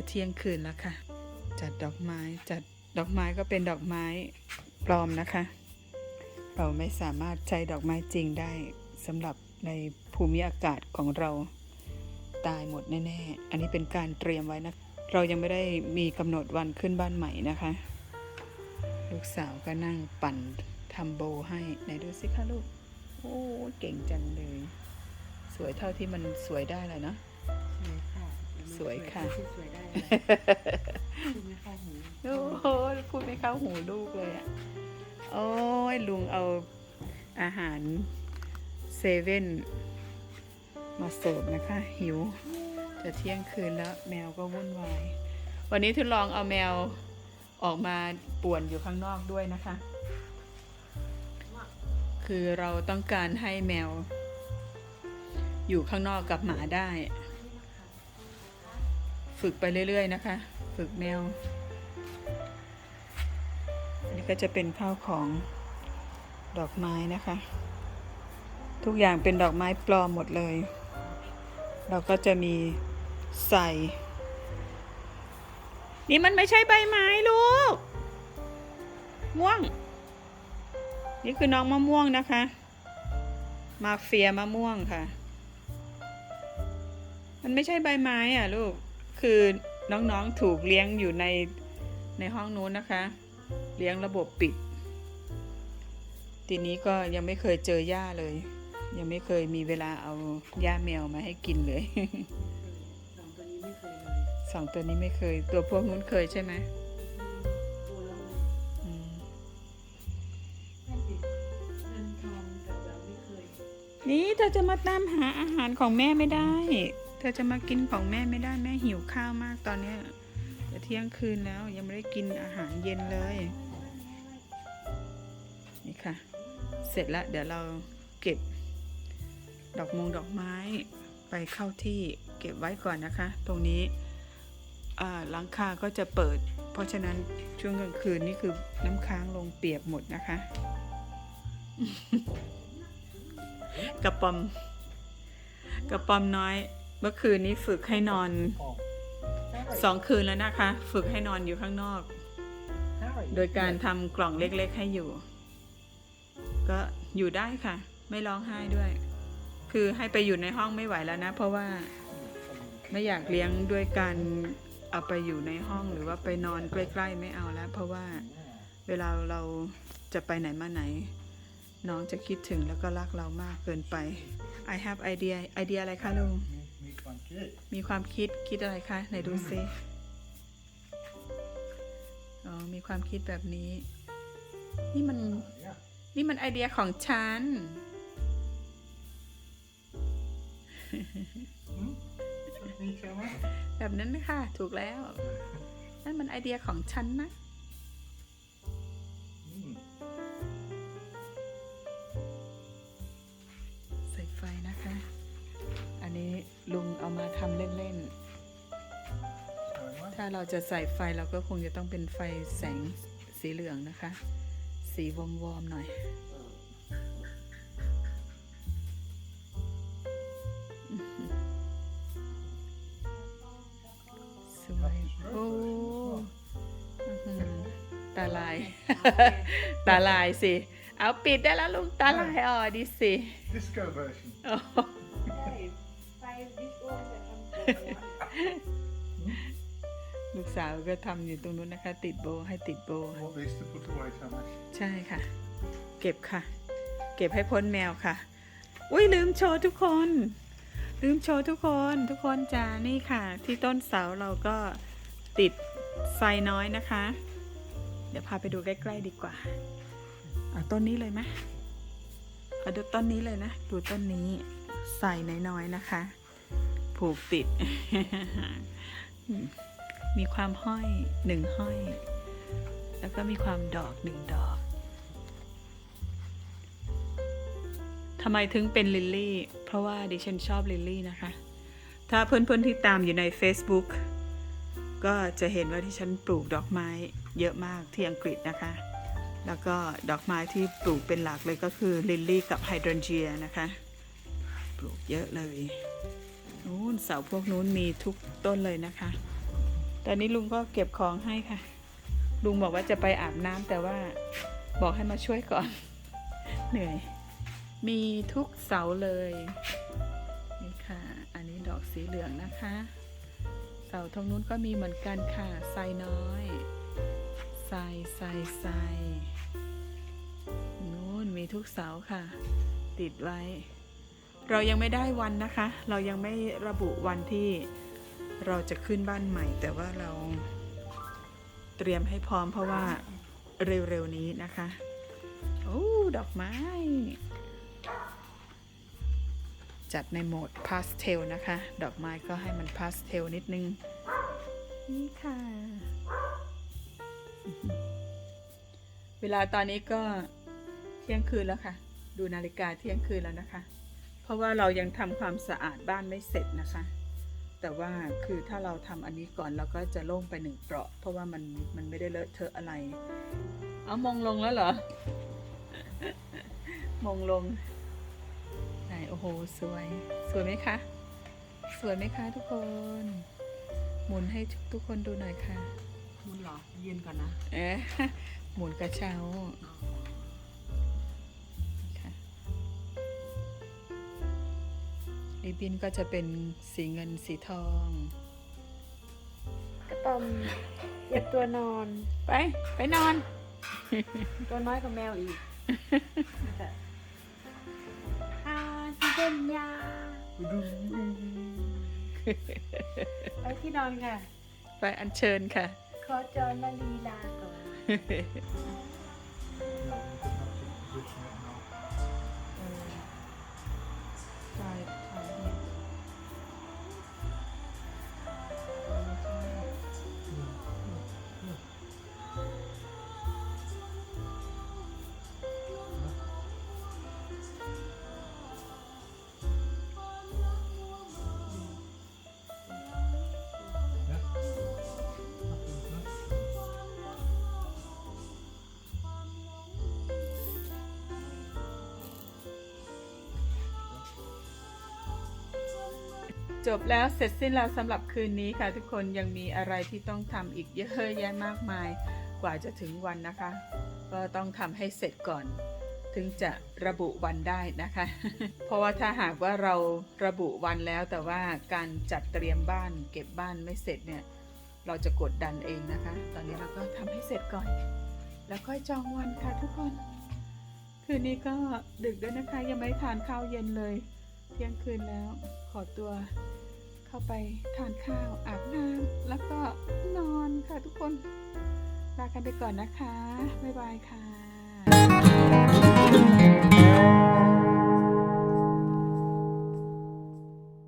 จะเที่ยงคืนแล้วค่ะ จัดดอกไม้จัดดอกไม้ก็เป็นดอกไม้ปลอมนะคะ เราไม่สามารถใช้ดอกไม้จริงได้สำหรับในภูมิอากาศของเราตายหมดแน่ๆ อันนี้เป็นการเตรียมไว้นะ เรายังไม่ได้มีกำหนดวันขึ้นบ้านใหม่นะคะ ลูกสาวก็นั่งปั่นทำโบให้ไหนดูสิคะลูก โอ้ เก่งจังเลย สวยเท่าที่มันสวยได้เลยเนาะสวยค่ะ สวยค่ะ สวยได้เลยคุณไม่เข้าหูโอ้โหพูดไม่เข้าหูลูกเลยอะ โอ้ยลุงเอาอาหารเซเว่นมาเสิร์ฟนะคะ หิว จะเที่ยงคืนแล้วแมวก็วุ่นวาย วันนี้ทดลองเอาแมวออกมาป่วนอยู่ข้างนอกด้วยนะคะ คือเราต้องการให้แมว อยู่ข้างนอกกับหมาได้ ฝึกไปเรื่อย ๆ นะคะ ฝึกแมวอันนี้ก็จะเป็นข้าวของดอกไม้นะคะ ทุกอย่างเป็นดอกไม้ปลอมหมดเลย เราก็จะมีใส่ นี่มันไม่ใช่ใบไม้ลูก ม่วง นี่คือน้องมะม่วงนะคะ มาเฟียมะม่วงค่ะ มันไม่ใช่ใบไม้อะลูก คือน้องๆถูกเลี้ยงอยู่ในในห้องนู้นนะคะ เลี้ยงระบบปิด ทีนี้ก็ยังไม่เคยเจอหญ้าเลย ยังไม่เคยมีเวลาเอาหญ้าแมวมาให้กินเลยสองตัวนี้ไม่เคยเลยสองตัวนี้ไม่เคย ตัวพวกนู้นเคยใช่ไหมตัวละมันอืมนั่นสิเงินทองกับเราไม่เคยนี่เธอจะมาตามหาอาหารของแม่ไม่ได้ เธอจะมากินของแม่ไม่ได้แม่หิวข้าวมากตอนเนี้ยเที่ยงคืนแล้วยังไม่ได้กินอาหารเย็นเลย นี่ค่ะ เสร็จแล้วเดี๋ยวเราเก็บ ดอกมงดอกไม้ไปเข้าที่เก็บไว้ก่อนนะคะ ตรงนี้หลังคาก็จะเปิด เพราะฉะนั้นช่วงกลางคืนนี่คือน้ำค้างลงเปียกหมดนะคะ กระปอมกระปอมน้อย เมื่อคืนนี้ฝึกให้นอนสองคืนแล้วนะคะ ฝึกให้นอนอยู่ข้างนอก โดยการทำกล่องเล็ก ๆ ให้อยู่ ก็อยู่ได้ค่ะ ไม่ร้องไห้ด้วย คือให้ไปอยู่ในห้องไม่ไหวแล้วนะ เพราะว่าไม่อยากเลี้ยงด้วยการเอาไปอยู่ในห้องหรือว่าไปนอนใกล้ๆไม่เอาแล้ว เพราะว่าเวลาเราจะไปไหนมาไหน น้องจะคิดถึงแล้วก็รักเรามากเกินไป I have idea ไอเดียอะไรคะลุง มีความคิดมีความคิดคิดอะไรคะไหนดูซิอ๋อมีความคิดแบบนี้ นี่มัน Ja, นี่มันไอเดียของฉัน niet zo maar. แบบนั้นนะคะถูกแล้ว นั่นมันไอเดียของฉันนะ ลุงเอามาทำเล่น Zo maar. ๆถ้าเราจะใส่ไฟเราก็คงจะต้องเป็นไฟแสงสีเหลืองนะคะ สีวอมๆหน่อยสวยโอ้อื้อหือตาลาย ตาลายสิ เอาปิดได้แล้วลุงตาลายอ๋อดิสิ Disco version. ลูกสาวก็ทำอยู่ตรงนู้นนะคะ ติดโบให้ติดโบ All these to put away, Thomas. ใช่ค่ะ เก็บค่ะ เก็บให้พ้นแมวค่ะ อุ้ยลืมโชว์ทุกคน ลืมโชว์ทุกคนทุกคนจ้านี่ค่ะ ที่ต้นเสาเราก็ติดไฟน้อยนะคะ เดี๋ยวพาไปดูใกล้ๆดีกว่าเอาต้นนี้เลยไหมเอาดูต้นนี้เลยนะ ดูต้นนี้ใส่น้อยๆนะคะ ผูกติด มีความห้อยหนึ่งห้อย แล้วก็มีความดอกหนึ่งดอกทำไมถึงเป็นลิลลี่ เพราะว่าดิฉันชอบลิลลี่นะคะ ถ้าเพื่อนๆที่ตามอยู่ใน Facebook ก็จะเห็นว่าที่ฉันปลูกดอกไม้เยอะมากที่อังกฤษนะคะ แล้วก็ดอกไม้ที่ปลูกเป็นหลักเลยก็คือลิลลี่กับไฮดรนเจียนะคะ ปลูกเยอะเลย นู้นเสาพวกนู้นมีทุกต้นเลยนะคะ ตอนนี้ลุงก็เก็บของให้ค่ะ ลุงบอกว่าจะไปอาบน้ำแต่ว่าบอกให้มาช่วยก่อน เหนื่อย มีทุกเสาเลยนี่ค่ะ อันนี้ดอกสีเหลืองนะคะ เสาตรงนู้นก็มีเหมือนกันค่ะไซน้อยไซไซไซนู้นมีทุกเสาค่ะ ติดไว้ เรายังไม่ได้วันนะคะ เรายังไม่ระบุวันที่เราจะขึ้นบ้านใหม่ แต่ว่าเราเตรียมให้พร้อมเพราะว่าเร็วๆนี้นะคะ โอ้ดอกไม้ จัดในโหมดพาสเทลนะคะ ดอกไม้ก็ให้มันพาสเทลนิดนึง นี่ค่ะ เวลาตอนนี้ก็เที่ยงคืนแล้วค่ะ ดูนาฬิกาเที่ยงคืนแล้วนะคะ ราะว่าเรายังทำความสะอาดบ้านไม่เสร็จนะคะ แต่ว่าคือถ้าเราทำอันนี้ก่อนเราก็จะโล่งไปหนึ่งเปราะ เพราะว่ามันมันไม่ได้เลอะเทอะอะไร เอามองลงแล้วเหรอ มองลงไหนโอ้โหสวย สวยไหมคะ สวยไหมคะทุกคน หมุนให้ทุกคนดูหน่อยค่ะมุนเหรอยืนก่อนนะ เอ๊ะหมุนกระเช้า ริบบิ้นก็จะเป็นสีเงินสีทอง กระตอมเก็บตัวนอน ไป ไปนอน ตัวน้อยกว่าแมวอีกค่ะที่เป็นยาไปที่นอนค่ะ ไปอัญเชิญค่ะ ขอจอนมาลีลาก่อน จบแล้วเสร็จสิ้นแล้วสำหรับคืนนี้ค่ะ ทุกคนยังมีอะไรที่ต้องทำอีกเยอะแยะมากมาย กว่าจะถึงวันนะคะ ก็ต้องทำให้เสร็จก่อน ถึงจะระบุวันได้นะคะ เพราะว่าถ้าหากว่าเราระบุวันแล้วแต่ว่าการจัดเตรียมบ้านเก็บบ้านไม่เสร็จเนี่ย เราจะกดดันเองนะคะ ตอนนี้เราก็ทำให้เสร็จก่อน แล้วค่อยจองวันค่ะทุกคน คืนนี้ก็ดึกด้วยนะคะยังไม่ทานข้าวเย็นเลย ที่ยงคืนแล้ว ขอตัวเข้าไปทานข้าวอาบน้ำแล้วก็นอนค่ะทุกคนลากันไปก่อนนะคะ บ๊ายบายค่ะ